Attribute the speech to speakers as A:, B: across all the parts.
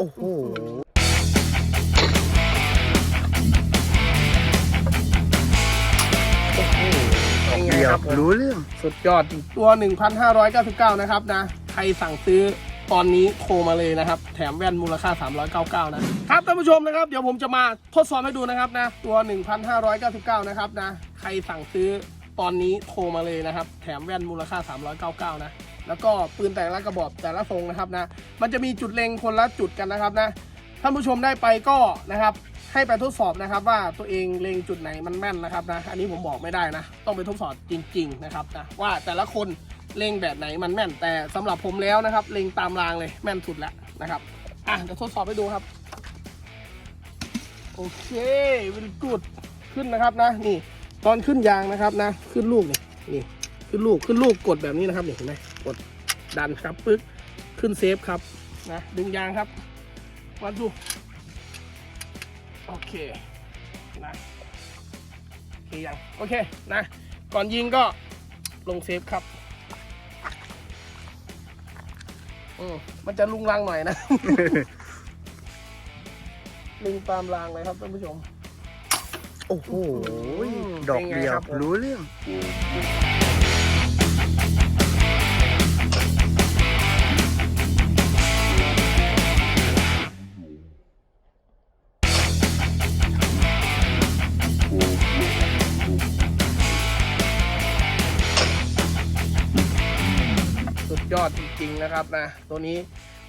A: โอ้โห
B: เป็นไง
A: เดียว
B: ครับผม
A: รู้เรื่อง
B: สุดยอดจริงตัว 1,599 นะครับนะ ใครสั่งซื้อตอนนี้โทรมาเลยนะครับ แถมแว่นมูลค่า 399 นะครับท่านผู้ชมนะครับ เดี๋ยวผมจะมาทดสอบให้ดูนะครับนะ ตัว 1,599 นะครับนะ ใครสั่งซื้อตอนนี้โทรมาเลยนะครับ แถมแว่นมูลค่า 399 นะ แล้วก็ปืนแต่ละกระบอกแต่ละทรงนะครับนะ มันจะมีจุดเล็งคนละจุดกันนะครับนะ ท่านผู้ชมได้ไปก็นะครับ ให้ไปทดสอบนะครับว่าตัวเองเล็งจุดไหนมันแม่นนะครับนะ อันนี้ผมบอกไม่ได้นะ ต้องไปทดสอบจริง ๆ นะครับนะว่าแต่ละคนเล็งแบบไหนมันแม่น แต่สำหรับผมแล้วนะครับ เล็งตามรางเลยแม่นสุดแล้วนะครับ อะเดี๋ยวทดสอบให้ดูครับ โอเควิลกูดขึ้นนะครับนะ นี่ ตอนขึ้นยางนะครับนะ ขึ้นลูกนี่นี่ขึ้นลูกขึ้นลูกกดแบบนี้นะครับนี่เห็นไหม กดดันครับปึ๊กขึ้นเซฟครับนะดึงยางครับวัดดูโอเคนะโอเคยังโอเคนะก่อนยิงก็ลงเซฟครับอืมมันจะลุงลังหน่อยนะ ลุงตามรางเลยครับท่านผู้ชม
A: โอ้โห
B: อืม
A: ดอก
B: เป็นไง
A: เดียว
B: ครับผม
A: รู้เรื่อง
B: ยอดจริงๆนะครับนะตัวนี้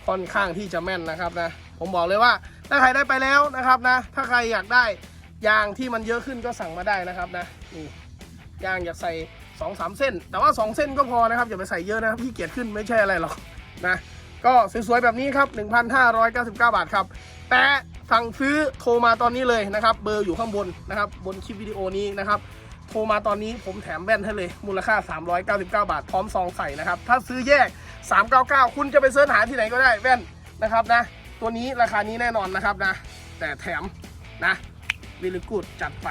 B: ค่อนข้างที่จะแม่นนะครับนะผมบอกเลยว่าถ้าใครได้ไปแล้วนะครับนะ ถ้าใครอยากได้ยางที่มันเยอะขึ้นก็สั่งมาได้นะครับนะนี่ยางอยากใส่2อสเส้น แต่ว่า 2 เส้นก็พอนะครับอย่าไปใส่เยอะนะครับพี่เกียจขึ้นไม่ใช่อะไรหรอกนะก็สวยๆแบบนี้ครับ 1,599 บาทครับ แต่สั่งซื้อโทรมาตอนนี้เลยนะครับ เบอร์อยู่ข้างบนนะครับ บนคลิปวิดีโอนี้นะครับ โทรมาตอนนี้ผมแถมแว่นให้เลย มูลค่า 399 บาท พร้อมซองใส่นะครับ ถ้าซื้อแยก 399 คุณจะไปเสิร์ชหาที่ไหนก็ได้แว่นนะครับนะ ตัวนี้ราคานี้แน่นอนนะครับนะ แต่แถมนะวิลกูดจัดไป